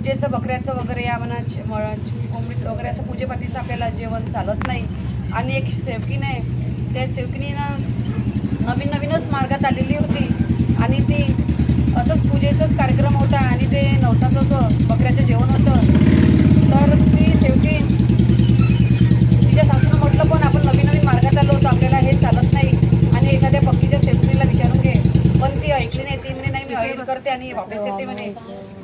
पूजेचं बकऱ्याचं वगैरे या म्हणा च- म- कोंबडीचं वगैरे असं पूजेपाठीचं आपल्याला जेवण चालत नाही. आणि एक सेवकीन आहे त्या सेवकिनीनं नवीन नवीनच मार्गात आलेली होती. आणि ती असंच पूजेचाच कार्यक्रम होता आणि ते नवसाचं होतं बकऱ्याचं जेवण होतं. तर ती शेवटी तिच्या सासूनं म्हटलं पण आपण नवीन नवीन मार्गात आलो होतो आपल्याला हे चालत नाही. आणि एखाद्या पक्कीच्या सेवकीला विचारून घे. पण ती ऐकली नाही ती म्हणे नाही मी करते आणि वापस येते म्हणे.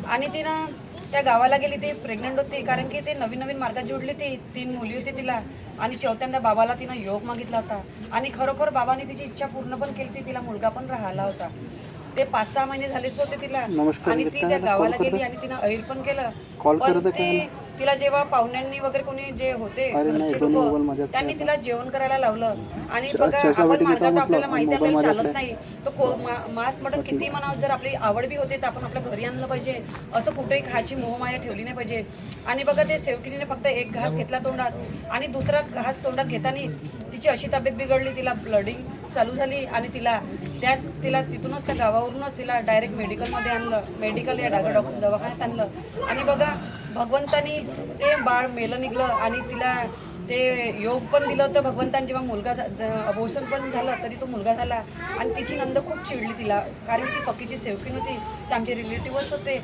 आणि तिनं त्या गावाला गेली ती प्रेग्नंट होती. कारण की ते नवीन नवीन मार्गात जोडली ती. तीन मुली होती तिला. आणि चौथ्यांदा बाबाला तिनं योग मागितला होता. आणि खरोखर बाबाने तिची इच्छा पूर्ण पण केली होती तिला मुलगा पण राहिला होता. ते पाच सहा महिने झालेच होते तिला. आणि ती त्या गावाला गेली आणि तिनं अहिल पण केलं. पण ती तिला जेव्हा पाहुण्यांनी वगैरे कोणी जे होते घरचे लोकं, त्यांनी तिला जेवण करायला लावलं. आणि बघा आपण माणसात आपल्याला माहिती आपल्याला चालत. नाही. तर मांस मटण किती म्हणावं जर आपली आवड बी होते तर आपण आपल्या घरी आणलं पाहिजे. असं कुठेही खायची मोहमाया ठेवली नाही पाहिजे. आणि बघा ते सेवकिनीने फक्त एक घास घेतला तोंडात आणि दुसरा घास तोंडात घेताना तिची अशी तब्येत बिघडली तिला ब्लडिंग चालू झाली आणि तिला त्या तिला तिथूनच त्या गावावरूनच तिला डायरेक्ट मेडिकलमध्ये आणलं. मेडिकल या डागा डॉक्टर दवाखान्यात आणलं. आणि बघा भगवंतानी ते बाळ मेलं निघलं आणि तिला ते योग पण दिलं होतं भगवंतान. जेव्हा मुलगा अभोषण पण झालं तरी तो मुलगा झाला. आणि तिची नंद खूप चिडली तिला. कारण ती पक्कीची सेवकीन होती तर आमचे रिलेटिव्हच होते.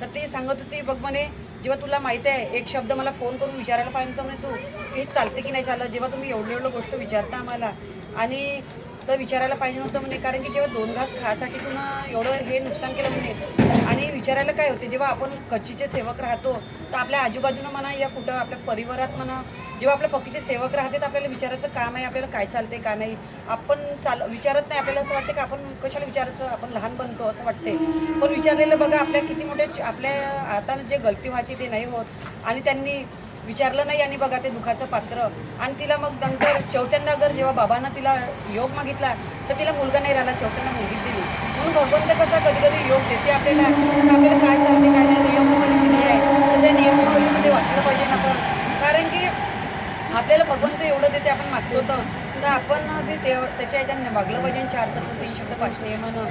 तर ते सांगत होती बघ म्हणे जेव्हा तुला माहिती आहे एक शब्द मला फोन करून विचारायला पाहिजे म्हणे तू. हे चालते की नाही चाललं जेव्हा तुम्ही एवढं एवढं गोष्ट विचारता आम्हाला. आणि तर विचारायला पाहिजे नव्हतं म्हणे कारण की जेव्हा दोन घास खायसाठी पुन्हा एवढं हे नुकसान केलं म्हणे आणि विचारायला काय होते जेव्हा आपण कच्चीचे सेवक राहतो तर आपल्या आजूबाजूनं म्हणा या कुठं आपल्या परिवारात म्हणा जेव्हा आपल्या पक्कीचे सेवक राहते तर आपल्याला विचारायचं काम आहे आपल्याला काय चालते का नाही आपण चाल विचारत नाही आपल्याला असं वाटतं की आपण कशाला विचारायचं आपण लहान बनतो असं वाटते पण विचारलेलं बघा आपल्या किती मोठ्या आपल्या आता जे गलती व्हायची ते नाही होत आणि त्यांनी विचारलं नाही आणि बघा ते दुखाचं पात्र. आणि तिला मग नंतर चौथ्यांदा अगर जेव्हा बाबांना तिला योग मागितला तर तिला मुलगा नाही राहिला चौथ्यांना मुलगीच दिली. म्हणून भगवंत कसा कधी कधी योग देते आपल्याला? आपल्याला काय चालते काय नाही नियमावली दिली आहे. तर त्या नियमावलीमध्ये वाचलं पाहिजे ना आपण. कारण की आपल्याला भगवंत एवढं देते आपण मागतो तर. तर आपण ते त्याच्या याच्यानं मागलं पाहिजे चार तसं तीन शब्द पाच नियमानं